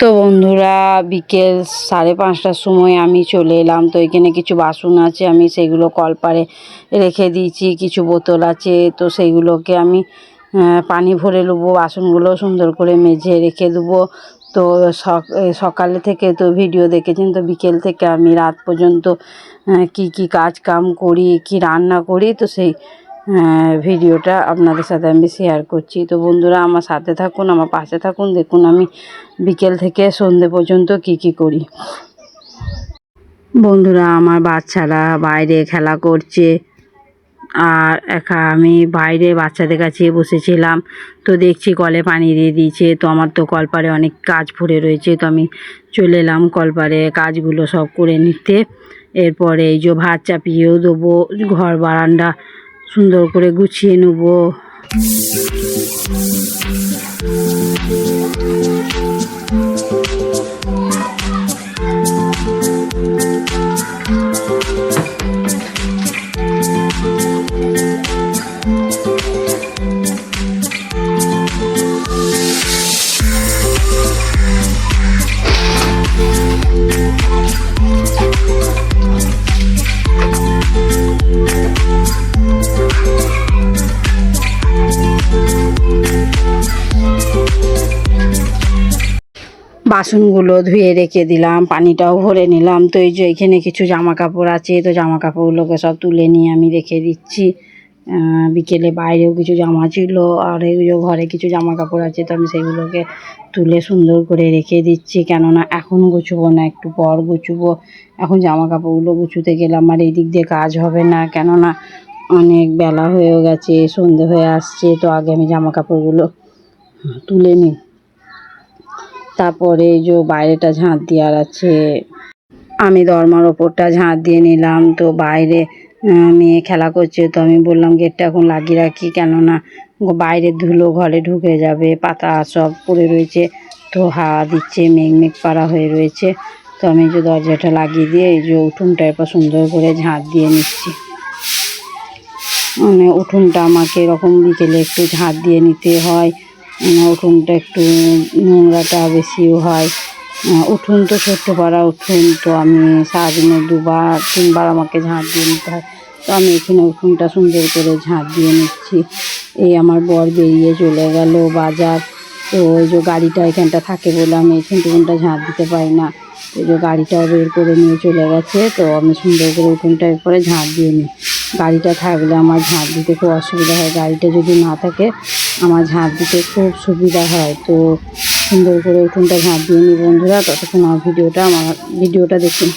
তো বন্ধুরা, বিকেল সাড়ে পাঁচটার সময় আমি চলে এলাম। তো এখানে কিছু বাসন আছে, আমি সেগুলো কলপারে রেখে দিয়েছি, কিছু বোতল আছে। তো সেইগুলোকে আমি পানি ভরে নেব, বাসনগুলো সুন্দর করে মেঝে রেখে দেবো। তো সকালে থেকে তো ভিডিও দেখেছেন, তো বিকেল থেকে আমি রাত পর্যন্ত কি কি কাজ কাম করি, কি রান্না করি, তো সেই ভিডিওটা আপনাদের সাথে আমি শেয়ার করছি। তো বন্ধুরা, আমার সাথে থাকুন, আমার পাশে থাকুন। দেখুন আমি বিকেল থেকে সন্ধে পর্যন্ত কি কি করি। বন্ধুরা, আমার বাচ্চারা বাইরে খেলা করছে। আর একা আমি বাইরে বাচ্চাদের কাছে বসেছিলাম। তো দেখছি কলে পানি দিয়ে দিয়েছে। তো আমার তো কলপারে অনেক কাজ পড়ে রয়েছে। তো আমি চলে এলাম কলপারে কাজগুলো সব করে নিতে। এরপরে এই যে ভাত চাপিয়েও দেবো, ঘর বারান্দা সুন্দর করে গুছিয়ে নেব। বাসনগুলো ধুয়ে রেখে দিলাম, পানিটাও ভরে নিলাম। তো এই যে এখানে কিছু জামা কাপড় আছে, তো জামা কাপড়গুলোকে সব তুলে নিয়ে আমি রেখে দিচ্ছি। বিকেলে বাইরেও কিছু জামা ছিল, আর যে ঘরে কিছু জামা কাপড় আছে, তো আমি সেগুলোকে তুলে সুন্দর করে রেখে দিচ্ছি। কেননা এখন গুছবো না, একটু পর গুছবো। এখন জামা কাপড়গুলো গুছুতে গেলে আমার এই দিক দিয়ে কাজ হবে না। কেননা অনেক বেলা হয়েও গেছে, সন্ধে হয়ে আসছে, তো আগে আমি জামা কাপড়গুলো তুলে নিই। তারপরে এই যে বাইরেটা ঝাঁট দেওয়ার আছে আমি দরমার ওপরটা ঝাঁট দিয়ে নিলাম। তো বাইরে মেয়ে খেলা করছে। তো আমি বললাম, গেটটা এখন লাগিয়ে রাখি। কেননা বাইরের ধুলো ঘরে ঢুকে যাবে, পাতা সব পড়ে রয়েছে, তো হাওয়া দিচ্ছে, মেঘ মেঘ পাড়া হয়ে রয়েছে। তো আমি যে দরজাটা লাগিয়ে দিয়ে এই যে উঠোনটা এরপর সুন্দর করে ঝাঁট দিয়ে নিচ্ছি। মানে উঠোনটা আমাকে এরকম বিকেলে একটু ঝাঁট দিয়ে নিতে হয়। উঠোনটা একটু নোংরাটা বেশিও হয়। উঠুন তো ছোট্ট পাড়া উঠুন তো আমি সারাদিনে দুবার, তিনবার আমাকে ঝাঁট দিয়ে নিতে হয়। তো আমি এখানে উঠুনটা সুন্দর করে ঝাঁট দিয়ে নিচ্ছি। এই আমার বর বেরিয়ে চলে গেল বাজার। তো ওই যে গাড়িটা এখানটা থাকে বলে আমি এখানটুকুনটা ঝাঁট দিতে পারি না। এই যে গাড়িটাও বের করে নিয়ে চলে গেছে, তো আমি সুন্দর করে উঠোনটা এরপরে ঝাঁট দিয়ে নিই। গাড়িটা থাকলে আমার ঝাঁট দিতে খুব অসুবিধা হয়। গাড়িটা যদি না থাকে, আমার ঝাঁট দিতে খুব সুবিধা হয়। তো সুন্দর করে উঠোনটা ঝাঁট দিয়ে নিই বন্ধুরা। ততক্ষণ আমার ভিডিওটা আমার ভিডিওটা দেখুন।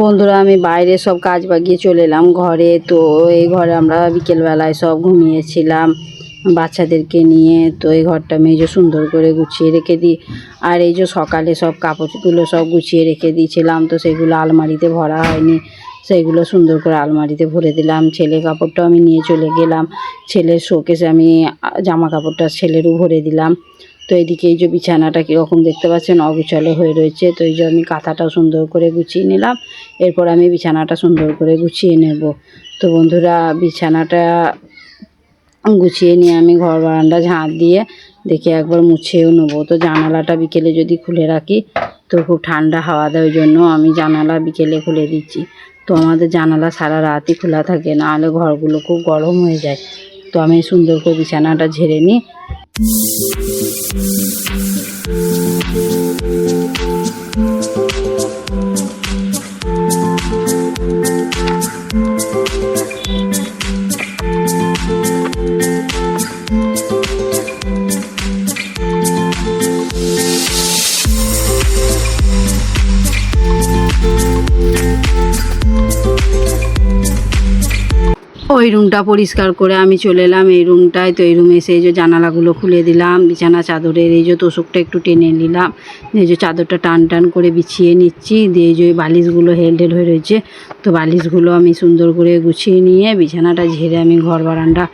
বন্ধুরা, আমি বাইরে সব কাজ বাগিয়ে চলে এলাম ঘরে। তো এই ঘরে আমরা বিকেলবেলায় সব ঘুমিয়েছিলাম বাচ্চাদেরকে নিয়ে। তো এই ঘরটা আমি এই যে সুন্দর করে গুছিয়ে রেখে দিই। আর এই যে সকালে সব কাপড়গুলো সব গুছিয়ে রেখে দিয়েছিলাম, তো সেগুলো আলমারিতে ভরা হয়নি। সেইগুলো সুন্দর করে আলমারিতে ভরে দিলাম। ছেলে কাপড়টাও আমি নিয়ে চলে গেলাম। ছেলের শোকেসে আমি জামা কাপড়টা ছেলেরও ভরে দিলাম। তো এদিকে এই যে বিছানাটা কীরকম দেখতে পাচ্ছেন অগুছালো হয়ে রয়েছে, তো এই যে আমি কাঁথাটাও সুন্দর করে গুছিয়ে নিলাম, এরপর আমি বিছানাটা সুন্দর করে গুছিয়ে নেব। তো বন্ধুরা, বিছানাটা গুছিয়ে নিয়ে আমি ঘর বারান্দা ঝাঁট দিয়ে দেখে একবার মুছেও নেব। তো জানালাটা বিকেলে যদি খুলে রাখি, তো খুব ঠান্ডা হাওয়া ওই জন্য আমি জানালা বিকেলে খুলে দিচ্ছি। তো আমাদের জানালা সারা রাতই খোলা থাকে, নাহলে ঘরগুলো খুব গরম হয়ে যায়। তো আমি সুন্দর করে বিছানাটা ঝেড়ে নিই Thank you. ওই রুমটা পরিষ্কার করে আমি চলে এলাম। এই রুমটায় তো এই রুমে এসে এই যে জানালাগুলো খুলে দিলাম, বিছানা, চাদরের এই যে তোষকটা একটু টেনে নিলাম। এই যে চাদরটা টান টান করে বিছিয়ে নিচ্ছি, দিয়ে যে বালিশগুলো হেল হেল হয়ে রয়েছে, তো বালিশগুলো আমি সুন্দর করে গুছিয়ে নিয়ে বিছানাটা ঝেড়ে আমি ঘর বারান্দা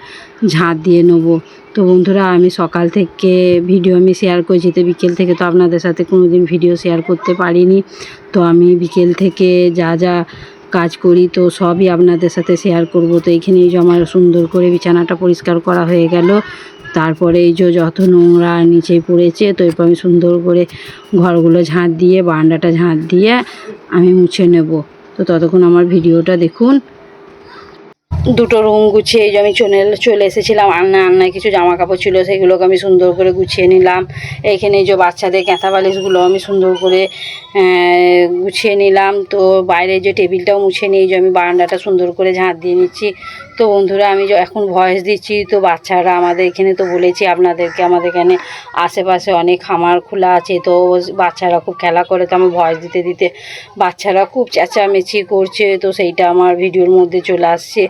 ঝাঁট দিয়ে নেব। তো বন্ধুরা, আমি সকাল থেকে ভিডিও আমি শেয়ার করেছি, তো বিকেল থেকে তো আপনাদের সাথে কোনো দিন ভিডিও শেয়ার করতে পারিনি। তো আমি বিকেল থেকে যা যা কাজ করি, তো সবই আপনাদের সাথে শেয়ার করব। তো এইখানে জমা সুন্দর করে বিছানাটা পরিষ্কার করা হয়ে গেল। তারপরে এই যে যত নোংরা নিচে পড়েছে, তো এরপর আমি সুন্দর করে ঘরগুলো ঝাঁট দিয়ে, বারান্দাটা ঝাঁট দিয়ে আমি মুছে নেব। তো ততক্ষণ আমার ভিডিওটা দেখুন। দুটো রুম গুছিয়ে এই যে আমি চলে চলে এসেছিলাম আন্না আন্নায় কিছু জামা কাপড় ছিল, সেগুলোকে আমি সুন্দর করে গুছিয়ে নিলাম। এইখানে যে বাচ্চাদের ক্যাঁথা বালিশগুলো আমি সুন্দর করে গুছিয়ে নিলাম। তো বাইরে যে টেবিলটাও মুছে নিয়ে যে আমি বারান্দাটা সুন্দর করে ঝাঁট দিয়ে নিচ্ছি। তো বন্ধুরা, আমি এখন ভয়েস দিচ্ছি, তো বাচ্চারা আমাদের এখানে তো বলেছি আপনাদেরকে, আমাদের এখানে আশেপাশে অনেক খামার খোলা আছে, তো বাচ্চারা খুব খেলা করে, তো আমার ভয়েস দিতে দিতে বাচ্চারা খুব চেঁচামেচি করছে। তো সেইটা আমার ভিডিওর মধ্যে চলে আসছে।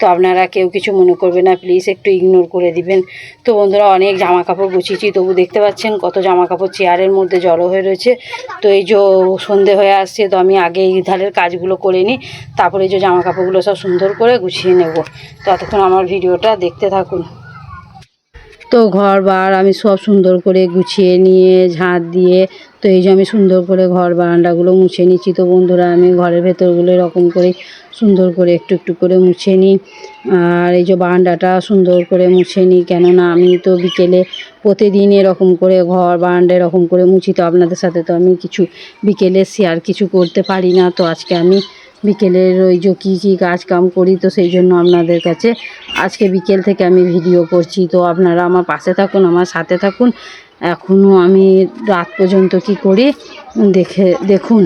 তো আপনারা কেউ কিছু মনে করবে না প্লিজ একটু ইগনোর করে দিবেন। তো বন্ধুরা, অনেক জামা কাপড় গুছিয়েছি, তবু দেখতে পাচ্ছেন কত জামা কাপড় চেয়ারের মধ্যে জড়ো হয়ে রয়েছে। তো এই যে সন্ধে হয়ে আসছে, তো আমি আগে এই ধারের কাজগুলো করে নিই, তারপরে যে জামা কাপড়গুলো সব সুন্দর করে গুছিয়ে নেব। ততক্ষণ আমার ভিডিওটা দেখতে থাকুন। তো ঘর বার আমি সব সুন্দর করে গুছিয়ে নিয়ে, ঝাঁট দিয়ে, তো এই যে আমি সুন্দর করে ঘর বারান্দাগুলো মুছে নিচ্ছি। তো বন্ধুরা, আমি ঘরের ভেতরগুলো এরকম করে সুন্দর করে একটু একটু করে মুছে নিই। আর এই যে বারান্দাটা সুন্দর করে মুছে নিই, কেননা আমি তো বিকেলে প্রতিদিন এরকম করে ঘর বারান্দা এরকম করে মুছি। তো আপনাদের সাথে তো আমি কিছু বিকেলে শেয়ার কিছু করতে পারি না। তো আজকে আমি বিকেলের ওই যে কী কী কাজ কাম করি তো সেই জন্য আপনাদের কাছে আজকে বিকেল থেকে আমি ভিডিও করছি। তো আপনারা আমার পাশে থাকুন, আমার সাথে থাকুন। এখনও আমি রাত পর্যন্ত কি করি দেখে, দেখুন।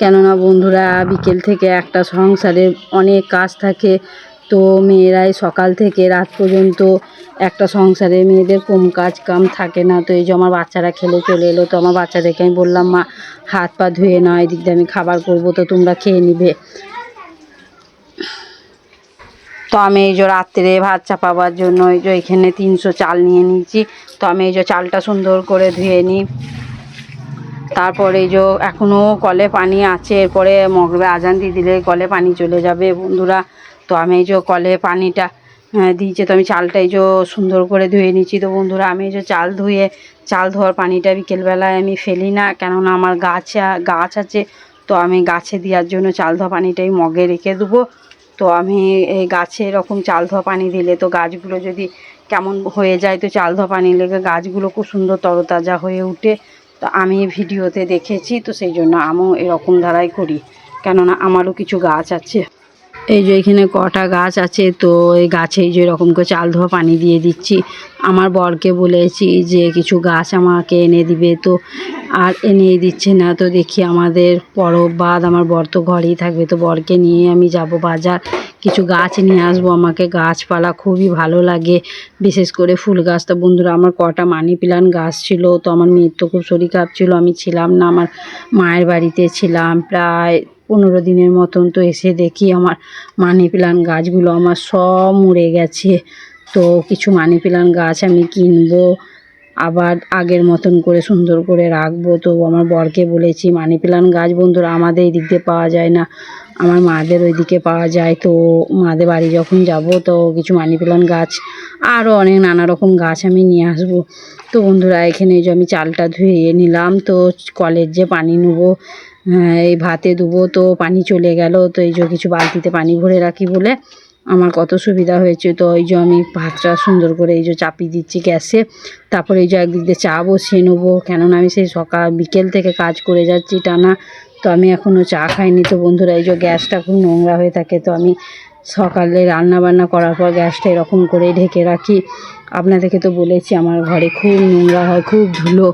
কেননা বন্ধুরা, বিকেল থেকে একটা সংসারে অনেক কাজ থাকে। তো মেয়েরাই সকাল থেকে রাত পর্যন্ত একটা সংসারে, মেয়েদের কম কাজ কাম থাকে না। তো এই যে আমার বাচ্চারা খেলে চলে এলো, তো আমার বাচ্চাদেরকে আমি বললাম, মা, হাত পা ধুয়ে নাও, এদিক দিয়ে আমি খাবার করব, তো তোমরা খেয়ে নিবে। তো আমি এই যে রাত্রে ভাত চাপাবার জন্য এই যে এখানে তিনশো চাল নিয়ে নিয়েছি। তো আমি এই যে চালটা সুন্দর করে ধুয়ে নিই। তারপরে এই যে এখনও কলে পানি আছে, এরপরে মগবে আজান দিয়ে দিলে কলে পানি চলে যাবে। বন্ধুরা তো আমি এই যে কলে পানিটা দিয়েছে, তো আমি চালটা এই যে সুন্দর করে ধুয়ে নিচ্ছি তো বন্ধুরা, আমি এই যে চাল ধুয়ে, চাল ধোয়ার পানিটা বিকেলবেলায় আমি ফেলি না, কেননা আমার গাছ গাছ আছে, তো আমি গাছে দেওয়ার জন্য চাল ধোয়া পানিটাই মগে রেখে দেবো। তো আমি এই গাছে এরকম চাল ধোয়া পানি দিলে তো গাছগুলো যদি কেমন হয়ে যায়, তো চাল ধোয়া পানি লেগে গাছগুলো খুব সুন্দর তরতাজা হয়ে ওঠে তো আমি ভিডিওতে দেখেছি, তো সেই জন্য আমিও এরকম ধারাই করি, কেননা আমারও কিছু গাছ আছে। এই যে এখানে কটা গাছ আছে, তো এই গাছে যে এরকম করে চাল ধোয়া পানি দিয়ে দিচ্ছি। আমার বরকে বলেছি যে কিছু গাছ আমাকে এনে দিবে তো, আর এনে দিচ্ছে না। তো দেখি আমাদের পরব বাদ, আমার বর তো ঘরেই থাকবে, তো বরকে নিয়ে আমি যাব বাজার। কিছু গাছ নিয়ে আসব, আমাকে গাছপালা খুবই ভালো লাগে। বিশেষ করে ফুল গাছটা বন্ধুরা, আমার কটা মানি প্লান্ট গাছ ছিল, তো আমার মেয়ের তো খুব শরীর খারাপ ছিল, আমি ছিলাম না, আমার মায়ের বাড়িতে ছিলাম। প্রায় পনেরো দিনের মতন তো এসে দেখি আমার মানি প্লান্ট গাছগুলো আমার সব মরে গেছে। তো কিছু মানি প্লান্ট গাছ আমি কিনবো, আবার আগের মতন করে সুন্দর করে রাখব। তো আমার বরকে বলেছি, মানি প্ল্যান্ট গাছ বন্ধুরা, আমাদের এই দিক দিয়ে পাওয়া যায় না। আমার মাদের ওইদিকে পাওয়া যায়। তো মাদের বাড়ি যখন যাব তো কিছু মানি প্ল্যান্ট গাছ আরও অনেক নানা রকম গাছ আমি নিয়ে আসব। তো বন্ধুরা এখানে যে আমি চালটা ধুয়ে নিলাম তো কলের যে পানি নেব হ্যাঁ, এই ভাতে দেবো তো পানি চলে গেল। তো এই যে কিছু বালতিতে পানি ভরে রাখি বলে আমার কত সুবিধা হয়েছে। তো এই যে আমি ভাতটা সুন্দর করে এই যে চাপিয়ে দিচ্ছি গ্যাসে। তারপরে এই যে একদিক দিয়ে চা বসিয়ে নেব। কেননা আমি সেই সকাল বিকেল থেকে কাজ করে যাচ্ছি টানা তো আমি এখনও চা খাইনি, তো বন্ধুরা এই যে গ্যাসটা খুব নোংরা হয়ে থাকে, তো আমি সকালে রান্না বান্না করার পর গ্যাসটা এরকম করে ঢেকে রাখি। আপনাদেরকে তো বলেছি, আমার ঘরে খুব নোংরা হয়, খুব ধুলো।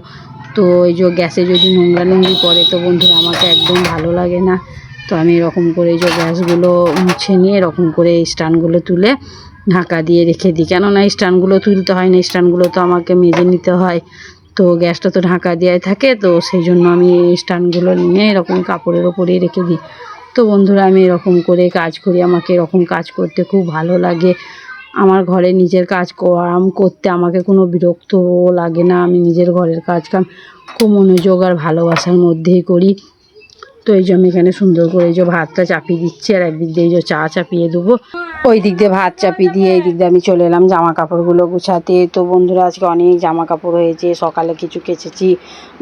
তো এই যে গ্যাসে যদি নোংরা নোংরি পড়ে, তো বন্ধুরা আমাকে একদম ভালো লাগে না। তো আমি এরকম করে এই যে গ্যাসগুলো মুছে নিয়ে এরকম করে স্ট্যান্ডগুলো তুলে ঢাকা দিয়ে রেখে দিই। কেননা স্ট্যান্ডগুলো তুলতে হয় না স্ট্যান্ডগুলো তো আমাকে মেজে নিতে হয়। তো গ্যাসটা তো ঢাকা দেওয়াই থাকে, তো সেই জন্য আমি এই স্ট্যান্ডগুলো নিয়ে এরকম কাপড়ের ওপরেই রেখে দিই। তো বন্ধুরা, আমি এরকম করে কাজ করি, আমাকে এরকম কাজ করতে খুব ভালো লাগে। আমার ঘরে নিজের কাজ কাম করতে আমাকে কোনো বিরক্ত লাগে না, আমি নিজের ঘরের কাজ কাম খুব মনোযোগ আর ভালোবাসার মধ্যেই করি। তো এই যে আমি এখানে সুন্দর করে এই যে ভাতটা চাপিয়ে দিচ্ছি, আর একদিক দিয়ে যে চা চাপিয়ে দেবো। ওই দিক দিয়ে ভাত চাপিয়ে দিয়ে এই দিক দিয়ে আমি চলে এলাম জামা কাপড়গুলো গুছাতে। তো বন্ধুরা, আজকে অনেক জামা কাপড় হয়েছে, সকালে কিছু কেচেছি,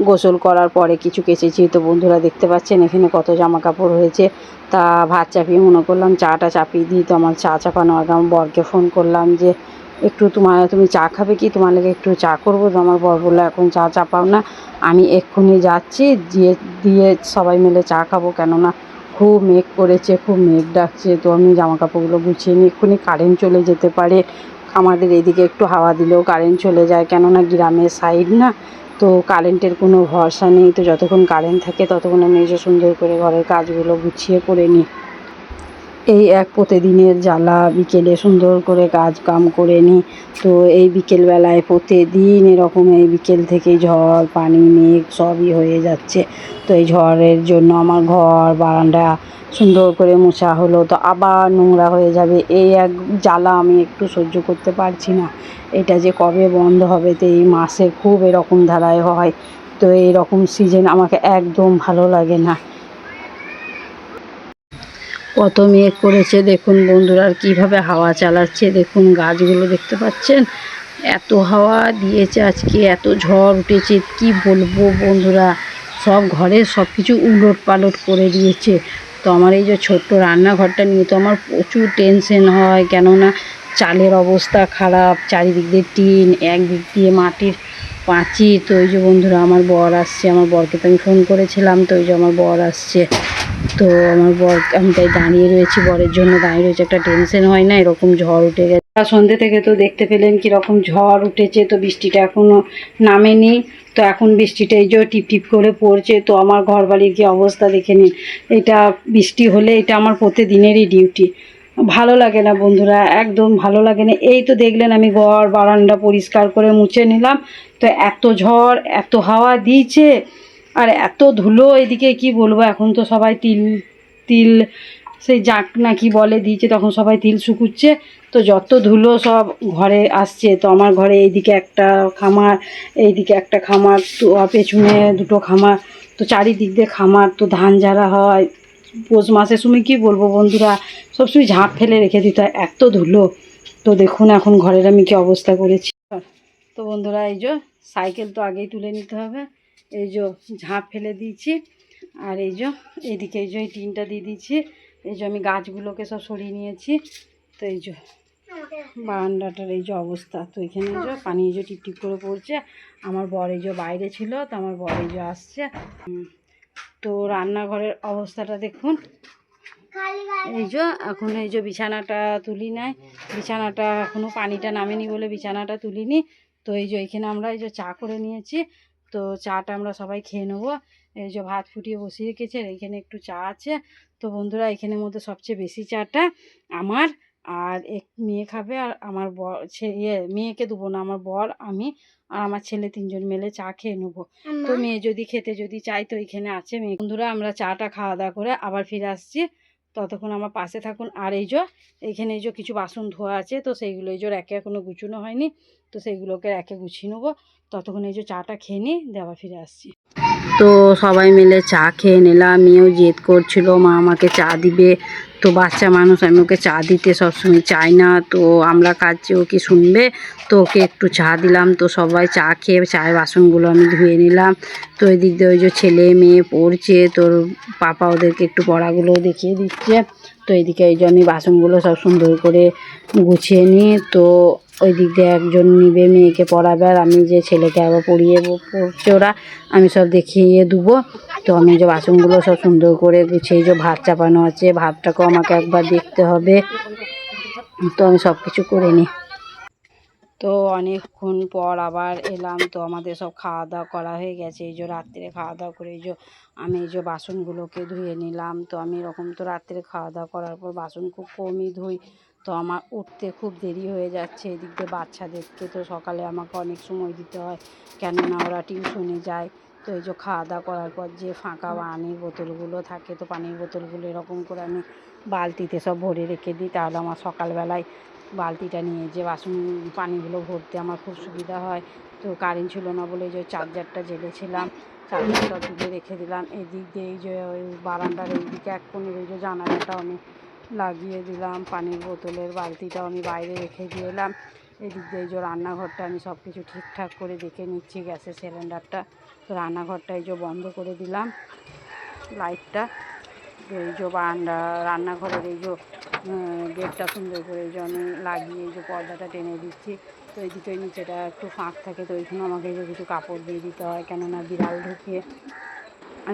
গোসল করার পরে কিছু কেচেছি। তো বন্ধুরা, দেখতে পাচ্ছেন এখানে কত জামা কাপড় হয়েছে। তা ভাত চাপিয়ে মনে করলাম চাটা চাপিয়ে দিই। তো আমার চা চাপানো আগে আমার বরকে ফোন করলাম যে, একটু তোমার, তুমি চা খাবে কি? তোমার লেগে একটু চা করব। তো আমার বর বলল, এখন চা চাপাও না, আমি এক্ষুনি যাচ্ছি, দিয়ে দিয়ে সবাই মিলে চা খাব। কেননা খুব মেঘ করেছে, খুব মেঘ ডাকছে, তো আমি জামা কাপড়গুলো গুছিয়ে নিই এক্ষুনি কারেন্ট চলে যেতে পারে। আমাদের এদিকে একটু হাওয়া দিলেও কারেন্ট চলে যায়, কেননা গ্রামের সাইড না, তো কারেন্টের কোনো ভরসা নেই। তো যতক্ষণ কারেন্ট থাকে ততক্ষণ আমি যে সুন্দর করে ঘরের কাজগুলো গুছিয়ে করে নিই। এই এক প্রতিদিনের জ্বালা বিকেলে সুন্দর করে কাজ কাম করে নিই তো এই বিকেলবেলায় প্রতিদিন এরকম এই বিকেল থেকে ঝড়, পানি, মেঘ সবই হয়ে যাচ্ছে। তো এই ঝড়ের জন্য আমার ঘর, বারান্দা সুন্দর করে মোছা হলো। তো আবার নোংরা হয়ে যাবে। এই এক জ্বালা আমি একটু সহ্য করতে পারছি না। এটা যে কবে বন্ধ হবে তো এই মাসে খুব এরকম ধারায় হয়। তো এইরকম সিজন আমাকে একদম ভালো লাগে না। কত মেঘ করেছে দেখুন বন্ধুরা, আর কীভাবে হাওয়া চালাচ্ছে দেখুন, গাছগুলো দেখতে পাচ্ছেন? এত হাওয়া দিয়েছে আজকে, এত ঝড় উঠেছে, কি বলব বন্ধুরা? সব ঘরে সব কিছু উলট পালট করে দিয়েছে। তো আমার এই যে ছোট্ট রান্নাঘরটা নিয়ে তো আমার প্রচুর টেনশন হয়, কেননা চালের অবস্থা খারাপ, চারিদিক দিয়ে টিন, একদিক দিয়ে মাটির পাঁচি তো ওই যে বন্ধুরা, আমার বর আসছে, আমার বরকে তো আমি ফোন করেছিলাম, তো ওই যে আমার বর আসছে। তো আমার বর, আমি তাই দাঁড়িয়ে রয়েছি, বরের জন্য দাঁড়িয়ে রয়েছে। একটা টেনশন হয় না, এরকম ঝড় উঠে গেছে। সন্ধ্যে থেকে তো দেখতে পেলেন কীরকম ঝড় উঠেছে, তো বৃষ্টিটা এখনও নামেনি। তো এখন বৃষ্টিটা এই যে টিপ টিপ করে পড়ছে, তো আমার ঘর বাড়ির কি অবস্থা দেখে নিন। এটা বৃষ্টি হলে এটা আমার প্রতিদিনেরই ডিউটি ভালো লাগে না বন্ধুরা, একদম ভালো লাগে না। এই তো দেখলেন আমি ঘর, বারান্দা পরিষ্কার করে মুছে নিলাম। তো এত ঝড়, এত হাওয়া দিয়েছে আর এত ধুলো এদিকে, কি বলব? এখন তো সবাই তিল তিল, সেই জাক না কি বলে দিয়েছে, তখন সবাই তিল শুকুচ্ছে। তো যত ধুলো সব ঘরে আসছে, তো আমার ঘরে এইদিকে একটা খামার, এইদিকে একটা খামার, তো পেছনে দুটো খামার, তো চারিদিক দিয়ে খামার, তো ধান যারা হয়। পৌষ মাসের সময় কী বলব বন্ধুরা? সবসময় ঝাঁপ ফেলে রেখে দিতে হয়, এত ধুলো। তো দেখুন এখন ঘরের আমি কি অবস্থা করেছি। তো বন্ধুরা, এই যে সাইকেল তো আগেই তুলে নিতে হবে। এই যে ঝাঁপ ফেলে দিয়েছি আর এই যে এইদিকে এই যে এই টিনটা দিয়ে দিয়েছি এই যে আমি গাছগুলোকে সব সরিয়ে নিয়েছি তো এই যে বারান্দাটার এই যে অবস্থা তো এখানে যে পানি এই যে টিপ টিপ করে পড়ছে আমার বর এই যে বাইরে ছিল তো আমার বর এই যে আসছে তো রান্নাঘরের অবস্থাটা দেখুন এই যে এখন এই যে বিছানাটা তুলি নাই বিছানাটা এখনও পানিটা নামেনি বলে বিছানাটা তুলিনি তো এই যে এখানে আমরা এই যে চা করে নিয়েছি তো চাটা আমরা সবাই খেয়ে নেব। এই যে ভাত ফুটিয়ে বসিয়ে রেখেছে আর এইখানে একটু চা আছে। তো বন্ধুরা এখানের মধ্যে সবচেয়ে বেশি চাটা আমার আর এক মেয়ে খাবে আর আমার বর ইয়ে মেয়েকে দেবো না আমার বর আমি আর আমার ছেলে তিনজন মিলে চা খেয়ে নেব। তো মেয়ে যদি খেতে যদি চাই তো এখানে আছে মেয়ে। বন্ধুরা আমরা চাটা খাওয়া দাওয়া করে আবার ফিরে আসছি। ততক্ষণ আমার পাশে থাকুন। আর এই যে এইখানে এই যে কিছু বাসন ধোয়া আছে তো সেইগুলো এই যে র্যাকে এখনও গুছানো হয়নি তো সেইগুলোকে র্যাকে গুছিয়ে নেব। ততক্ষণ এই যে চাটা খেয়ে নিই দেওয়া ফিরে আসছি। তো সবাই মিলে চা খেয়ে নিলাম। মেয়েও জেদ করছিল, মা আমাকে চা দিবে। তো বাচ্চা মানুষ, আমি ওকে চা দিতে সবসময় চাই না। তো আমরা কাজে ও কি শুনবে? তো ওকে একটু চা দিলাম। তো সবাই চা খেয়ে চায়ের বাসনগুলো আমি ধুয়ে নিলাম। তো এদিক দিয়ে ওই যে ছেলে মেয়ে পড়ছে তোর পাপা ওদেরকে একটু পড়াগুলো দেখিয়ে দিচ্ছে। তো এদিকে এই যে আমি বাসনগুলো সব সুন্দর করে গুছিয়ে নিই। তো ওই দিক দিয়ে একজন নিবে, মেয়েকে পড়াবে, আর আমি যে ছেলেকে আবার পড়িয়ে পড়ছে ওরা, আমি সব দেখিয়ে দেবো। তো আমি যে বাসনগুলো সব সুন্দর করে গুছিয়ে, যে ভাত চাপানো আছে, ভাতটাকেও আমাকে একবার দেখতে হবে। তো আমি সব কিছু করে নিই। তো অনেকক্ষণ পর আবার এলাম, তো আমাদের সব খাওয়া দাওয়া করা হয়ে গেছে। এই যে রাত্রে খাওয়া দাওয়া করে, এই যে আমি এই যে বাসনগুলোকে ধুয়ে নিলাম। তো আমি এরকম তো রাত্রে খাওয়া দাওয়া করার পর বাসন খুব কমই ধুই। তো আমার উঠতে খুব দেরি হয়ে যাচ্ছে এদিক দিয়ে বাচ্চাদেরকে তো সকালে আমাকে অনেক সময় দিতে হয়। কেননা ওরা টিউশনে যায়। তো এই যে খাওয়া দাওয়া করার পর যে ফাঁকা পানির বোতলগুলো থাকে তো পানির বোতলগুলো এরকম করে আমি বালতিতে সব ভরে রেখে দিই। তাহলে আমার সকালবেলায় বালতিটা নিয়ে যে বাসন পানিগুলো ভরতে আমার খুব সুবিধা হয়। তো কারেন্ট ছিল না বলে যে চার্জারটা জেলেছিলাম চার্জারটা তুলে রেখে দিলাম। এদিক দিয়ে এই যে ওই বারান্দার এইদিকে এক কোণের এই যে জানালাটা আমি লাগিয়ে দিলাম, পানির বোতলের বালতিটাও আমি বাইরে রেখে দিয়ে এলাম। এদিক দিয়ে যে রান্নাঘরটা আমি সব কিছু ঠিকঠাক করে দেখে নিচ্ছি, গ্যাসের সিলিন্ডারটা। তো রান্নাঘরটা এই যে বন্ধ করে দিলাম, লাইটটা। এই যে রান্নাঘরের এই যে গেটটা সুন্দর করে এই যে আমি লাগিয়ে এই যে পর্দাটা টেনে দিচ্ছি। তো এইদিকে নিচেটা একটু ফাঁক থাকে, তো ওইখানে আমাকে যে কিছু কাপড় দিয়ে দিতে হয়, কেননা বিড়াল ঢুকিয়ে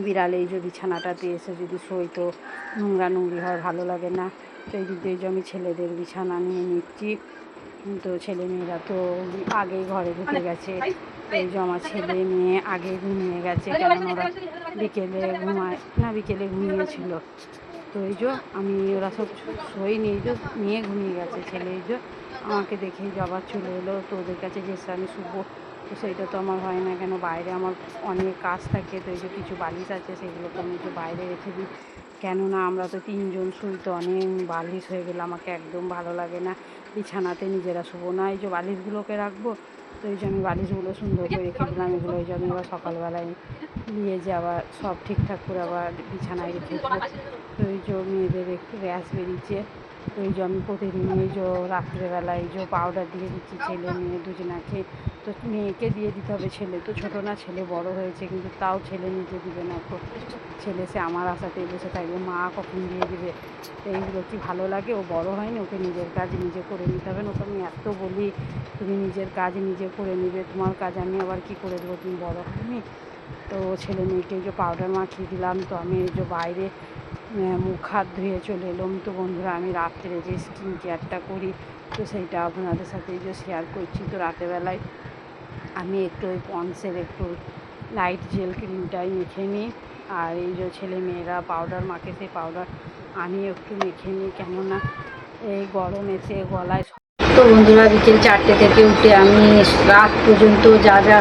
বিড়াল এই যে বিছানাটাতে এসে যদি শোয় তো নোংরা নোংরি হয়, ভালো লাগে না। তো এই দিক দিয়ে আমি ছেলেদের বিছানা নিয়ে নিচ্ছি। তো ছেলে মেয়েরা তো আগেই ঘরে ঢুকে গেছে। এই যে আমার ছেলে মেয়ে আগে ঘুমিয়ে গেছে কেননা ওরা বিকেলে ঘুমায়, না বিকেলে ঘুমিয়েছিল। তো এই যে আমি, ওরা সব শোয়নি, এই যে নিয়ে ঘুমিয়ে গেছে, ছেলে এই যে আমাকে দেখেই যে আবার চলে এলো, তো ওদের কাছে যে আমি শুবো তো সেইটা তো আমার হয় না কেন? বাইরে আমার অনেক কাজ থাকে, তো এই যে কিছু বালিশ আছে সেগুলোকে আমি বাইরে রেখে দিই। কেননা আমরা তো তিনজন শুই তো অনেক বালিশ হয়ে গেলে, আমাকে একদম ভালো লাগে না। বিছানাতে নিজেরা শুবো না, এই যে বালিশগুলোকে রাখব, তো এই যে আমি বালিশগুলো সুন্দর করে রেখে দিলাম, এগুলো এই যে আমি আবার সকালবেলায় নিয়ে যে আবার সব ঠিকঠাক করে আবার বিছানায় রেখে তো এই যে মেয়েদের একটু র্যাশ বেরিয়েছে এই যে আমি প্রতিদিন এই যে রাত্রেবেলায় এই যে পাউডার দিয়ে দিচ্ছি, ছেলে মেয়ে দুজনাকে। তো মেয়েকে দিয়ে দিতে হবে ছেলে। তো ছোটো না, ছেলে বড় হয়েছে, কিন্তু তাও ছেলে নিজে দিবে না। তো ছেলে সে আমার আশাতেই বসে থাকবে। মা কখন দিয়ে দিবে? এইগুলো কি ভালো লাগে? ও বড় হয়নি, ওকে নিজের কাজ নিজে করে নিতে হবে। না ওকে আমি এত বলি, তুমি নিজের কাজ নিজে করে নিবে, তোমার কাজ আমি আবার কি করে দেবো? তুমি বড় হয়নি? তো ছেলে মেয়েকে এই যে পাউডার মাখিয়ে দিলাম। তো আমি এই যে বাইরে মুখ হাত ধুয়ে চলে এলাম। তো বন্ধুরা, আমি রাত্রে যে স্কিন কেয়ারটা করি, তো সেইটা আপনাদের সাথে যে শেয়ার করছি। তো রাতেরবেলায় আমি একটু ওই পন্সের একটু লাইট জেল ক্রিমটাই মেখে নিই। আর এই যে ছেলে মেয়েরা পাউডার মাখে, সেই পাউডার আমি একটু মেখে নিই। কেননা এই গরম এসে গলায় তো বন্ধুরা, বিকেল চারটে থেকে উঠে আমি রাত পর্যন্ত যা যা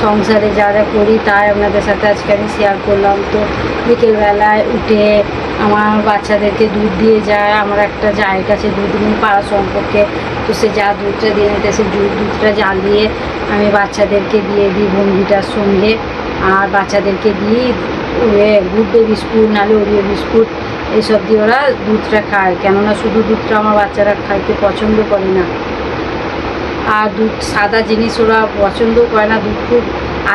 সংসারে যা যা করি, তাই আপনাদের সাথে আজকে আমি শেয়ার করলাম। তো বিকেলবেলায় উঠে আমার বাচ্চাদেরকে দুধ দিয়ে যায়। আমার একটা জায়ের কাছে দুধ নিই পাড়া সম্পর্কে। তো সে যা দুধটা দিয়ে নিতে, সে দুধ দুধটা জ্বালিয়ে আমি বাচ্চাদেরকে দিয়ে দিই বন্ধুটার সঙ্গে। আর বাচ্চাদেরকে দিই গুড ডে বিস্কুট নাহলে ওরিও বিস্কুট এইসব দিয়ে ওরা দুধটা খায়। কেননা শুধু দুধটা আমার বাচ্চারা খাইতে পছন্দ করে না। আর দুধ সাদা জিনিস ওরা পছন্দও করে না, দুধ খুব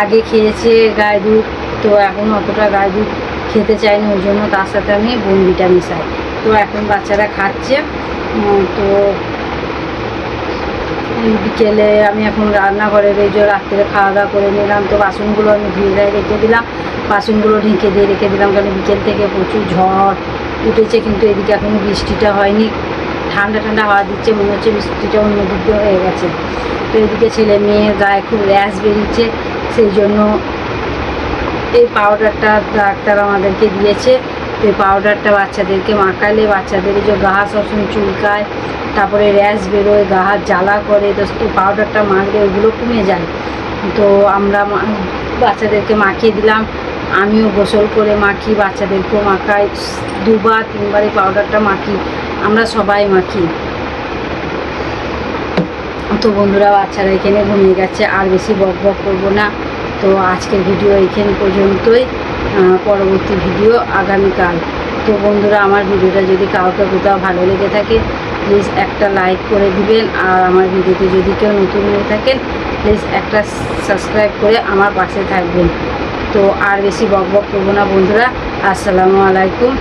আগে খেয়েছে গায়ে দুধ, তো এখন অতটা গায়ে দুধ খেতে চায় না ওই জন্য তার সাথে আমি বনবিটা মিশাই তো এখন বাচ্চারা খাচ্ছে তো বিকেলে আমি এখন রান্নাঘরে যে রাত্রে খাওয়া দাওয়া করে নিলাম, তো বাসনগুলো আমি ধুয়ে ধুয়ে রেখে দিলাম, বাসনগুলো ঢেকে দিয়ে রেখে দিলাম, কারণ বিকেল থেকে প্রচুর ঝড় উঠেছে, কিন্তু এদিকে এখনও বৃষ্টিটা হয়নি। ঠান্ডা ঠান্ডা হাওয়া দিচ্ছে, মনে হচ্ছে বৃষ্টিটা অন্য দিক দিয়ে হয়ে গেছে। তো এদিকে ছেলে মেয়ের গায়ে খুব র্যাশ বেরিয়েছে, সেই জন্য এই পাউডারটা ডাক্তার আমাদেরকে দিয়েছে। তো এই পাউডারটা বাচ্চাদেরকে মাখালে, বাচ্চাদের যে গা সবসময় চুলকায়, তারপরে র্যাশ বেরোয়, গা হাত জ্বালা করে, তো এই পাউডারটা মাখলে ওগুলো কমে যায়। তো আমরা বাচ্চাদেরকে মাখিয়ে দিলাম। আমিও গোসল করে মাখি, বাচ্চাদেরকেও মাখাই। দুবার, তিনবার এই পাউডারটা মাখি। আমরা সবাই মাখি। তো বন্ধুরা বাচ্চারা এখানে ঘুমিয়ে গেছে, আর বেশি বক বক করব না। তো আজকের ভিডিও এইখানে পর্যন্তই পরবর্তী ভিডিও আগামীকাল। তো বন্ধুরা, আমার ভিডিওটা যদি কাউকে কোথাও ভালো লেগে থাকে প্লিজ একটা লাইক করে দিবেন। আর আমার ভিডিওতে যদি কেউ নতুন হয়ে থাকেন প্লিজ একটা সাবস্ক্রাইব করে আমার পাশে থাকবেন। তো আর বেশি বক বক করব না বন্ধুরা। আসসালামু আলাইকুম।